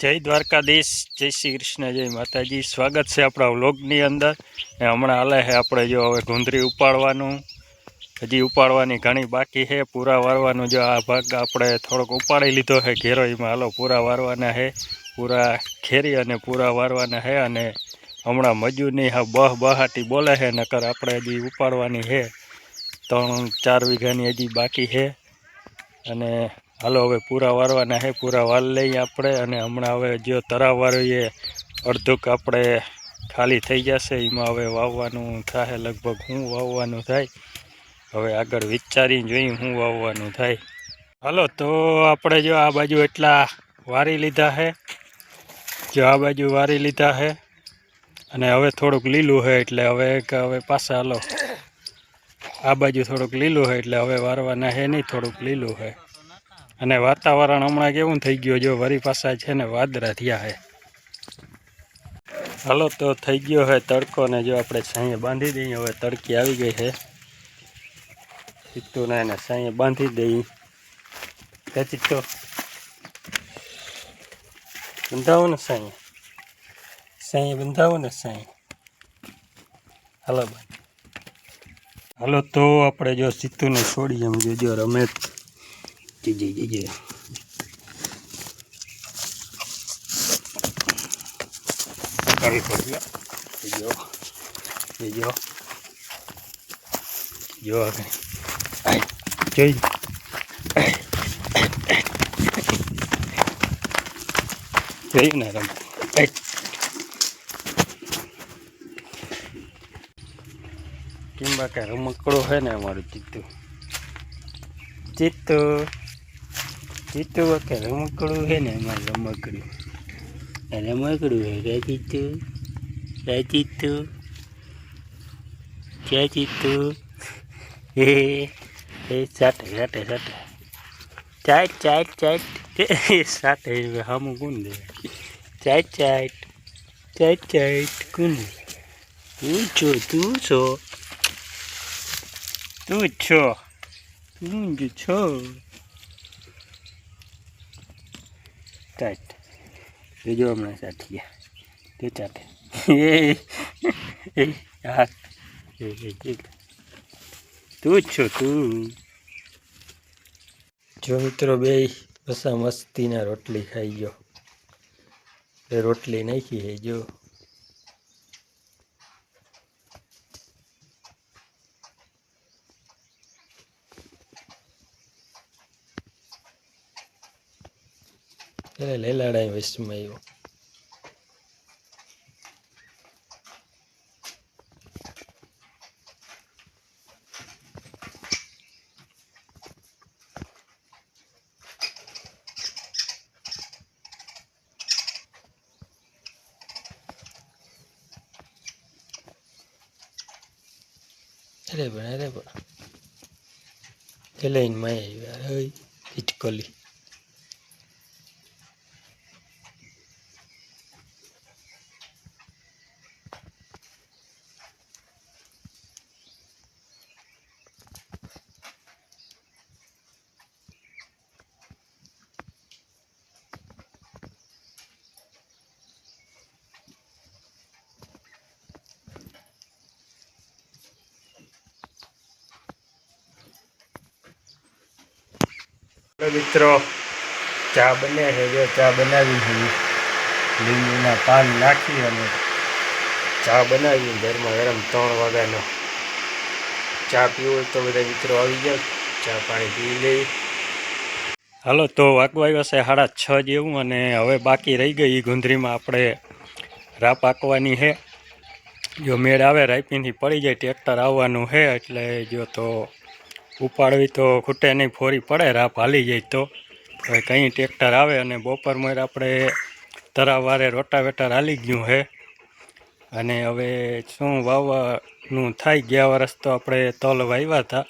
જય દ્વારકાધીશ, જય શ્રી કૃષ્ણ, જય માતાજી. સ્વાગત છે આપણા વ્લોગની અંદર. ને હમણાં હાલે છે આપણે જો હવે ગુંદરી ઉપાડવાનું. હજી ઉપાડવાની ઘણી બાકી છે. પૂરા વારવાનું જો આ ભાગ આપણે થોડોક ઉપાડી લીધો છે ઘેરો. એમાં હાલો પૂરા વારવાના છે. પૂરા ખેરી અને પૂરા વારવાના છે. અને હમણાં મજૂરની હા બહ બહાટી બોલે છે, નકર આપણે હજી ઉપાડવાની છે. ત્રણ ચાર વીઘાની હજી બાકી છે. અને હાલો, હવે પૂરા વારવાના હે, પૂરા વાર લઈએ આપણે અને હમણાં હવે જો તરાવ વાળીએ, અડધુંક આપણે ખાલી થઈ જશે, એમાં હવે વાવવાનું થાય લગભગ હું વાવવાનું થાય. હવે આગળ વિચારીને જોઈએ હું વાવવાનું થાય. હાલો, તો આપણે જો આ બાજુ એટલા વારી લીધા છે જો આ બાજુ વારી લીધા છે અને હવે થોડુંક લીલું છે એટલે હવે હવે પાછા હાલો. આ બાજુ થોડુંક લીલું છે એટલે હવે વારવાના છે નહીં, થોડુંક લીલું છે અને વાતાવરણ હમણાં કેવું થઈ ગયું? જો વરી પાછા છે ને વાદરા થયા છે હાલો, તો થઈ ગયો છે તડકો ને જો આપણે સાંયે બાંધી દઈએ. હવે તડકી આવી ગઈ છે ચિત્તુને એને સાંઈએ બાંધી દઈએ. ચિત્તો? બંધાવો ને સાંઈએ. સાંઈએ બંધાવો ને સાંયે હાલો હાલો, તો આપણે જો સિત્તુને છોડીએ એમ જોજો રમે જઈ જઈ જઈ કરવી પડી જો એ જો જો આગળ જોઈ જોયું ને રમ આય. કિંબા કે રમકડો છે ને અમારું ચિત્તું ચિત્તુ ચિત્તુ કે રમકડું છે ને અમારું રમકડું. રમકડું હે કે ચિત્તુ કે ચિત્તુ કે ચિત્તુ એ એ સાટે સાટે સાટે ચાટ ચાટ ચાટ. એ સાટે હમ કોણ દે? ચાટ ચાટ ચાટ ચાટ. દે? તું છો તું છો. તું છો. તું જ છો. ચાટ બીજો હમણાં ચાટી ગયા તે ચાટે એ હા એ. તું જ છો તું જો મિત્રો બે બસા મસ્તીના રોટલી ખાઈ ગયો રોટલી નાખી છે જો એટલે લેલાડા વચમાં આવ્યો અરે પણ અરે પણ એ લઈને માં આવ્યા હઈ હિચકોલી મિત્રો, ચા બને છે જો, ચા બનાવી છે. લીંબુના પાન નાખી અને ચા બનાવી ઘરમાં ગરમ ત્રણ વાગ્યાનો. ચા પીવો તો બધા મિત્રો આવી જાય ચા પાણી પી લઈ હાલો, તો વાગવા આવ્યા સાડા છ જેવું અને હવે બાકી રહી ગઈ ગુંદરીમાં આપણે રા પાકવાની છે. જો મેળ આવે રાઈપીથી પડી જાય, ટ્રેક્ટર આવવાનું છે એટલે જો તો ઉપાડવી તો ખૂટે નહીં, ફોરી પડે રાપ હાલી જાય તો. હવે કંઈ ટ્રેક્ટર આવે અને બપોર મોર આપણે તરાવારે રોટાવેટર હાલી ગયું છે. અને હવે શું વાવવાનું થાય, ગયા વરસ તો આપણે તલ વાવ્યા હતા.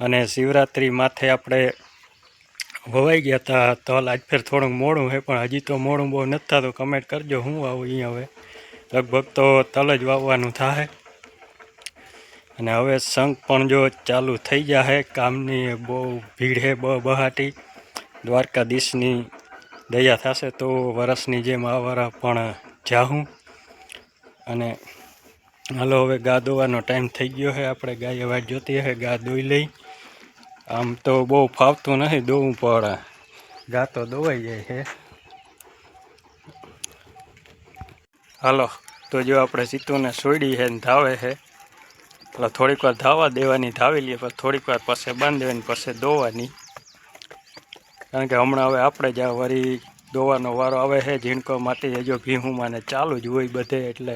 અને શિવરાત્રિ માથે આપણે વવાઈ ગયા હતા. તલ આજ ફેર થોડુંક મોડું છે, પણ હજી તો મોડું બહુ નથી થતું. કમેન્ટ કરજો હું આવું અહીં હવે? લગભગ તો તલ જ વાવવાનું થાય. અને હવે શંખ પણ જો ચાલુ થઈ ગયા છે કામની બહુ ભીડ હે, બ બહાટી. દ્વારકાધીશની દયા થશે તો વરસની જેમ આ પણ જાહું. અને હાલો હવે ગા દોવાનો ટાઈમ થઈ ગયો છે આપણે ગાય વાટ જોતી હે, ગા દોઈ લઈ. આમ તો બહુ ફાવતું નથી દોવું, પણ ગા તો દોવાઈ જાય છે હાલો, તો જો આપણે સીતુને સોયડી છે ને ધાવે છે એટલે થોડીક વાર ધાવા દેવાની, ધાવી લઈએ પછી થોડીક વાર પાસે બાંધી દેવાની પાસે દોવાની કારણ કે હમણાં હવે આપણે જ વરી દોવાનો વારો આવે છે, ઝીણકો માટી હજો ભીહુંમાં ને ચાલુ જ હોય બધે, એટલે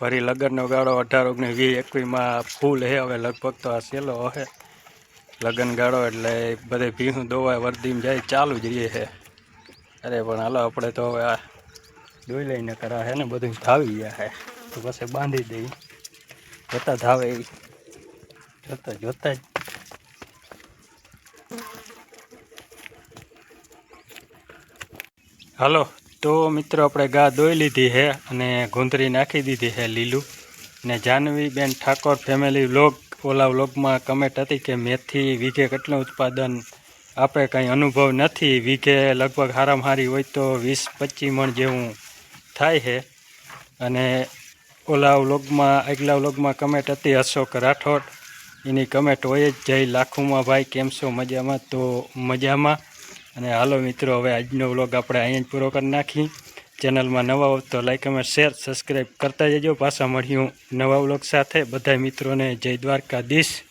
વળી લગ્નનો ગાળો અઢાર, ઓગણીસ, વીસ, એકવીસમાં ફૂલ હે હવે લગભગ તો આ સેલો હે લગ્ન ગાળો એટલે બધે ભીહું દોવાય વર્દીમાં જાય, ચાલુ જ રહીએ છે. અરે પણ હાલો, આપણે તો હવે આ દોઈ લઈને કરા છે ને, બધું ધાવી ગયા છે. તો પછી બાંધી દઈ જોતા ધાવે ઈ. જોતા જોતા જ. હાલો, તો મિત્રો આપણે ગા દોઈ લીધી છે અને ગુંદરી નાખી દીધી છે લીલું. ને જાનવીબેન ઠાકોર ફેમિલી વ્લોગ ઓલા વ્લોગમાં કમેન્ટ હતી કે મેથી વીઘે કેટલું ઉત્પાદન? આપણે કંઈ અનુભવ નથી, વીઘે લગભગ હારામ હારી હોય તો વીસ પચીસ મણ જેવું થાય છે અને ઓલા વ્લોગમાં, આગલા વ્લોગમાં કમેન્ટ હતી અશોક રાઠોડ. એની કમેન્ટ હોય જ, જય લાખુમાં ભાઈ, કેમ છો? મજામાં? તો મજામાં. અને હાલો મિત્રો, હવે આજનો વ્લોગ આપણે અહીંયા જ પૂરો કરી નાખી ચેનલમાં નવા હો તો લાઈક કમેન્ટ શેર સબસ્ક્રાઈબ કરતા જજો. પાછા મળ્યું નવા વ્લોગ સાથે. બધા મિત્રોને જય દ્વારકાધીશ.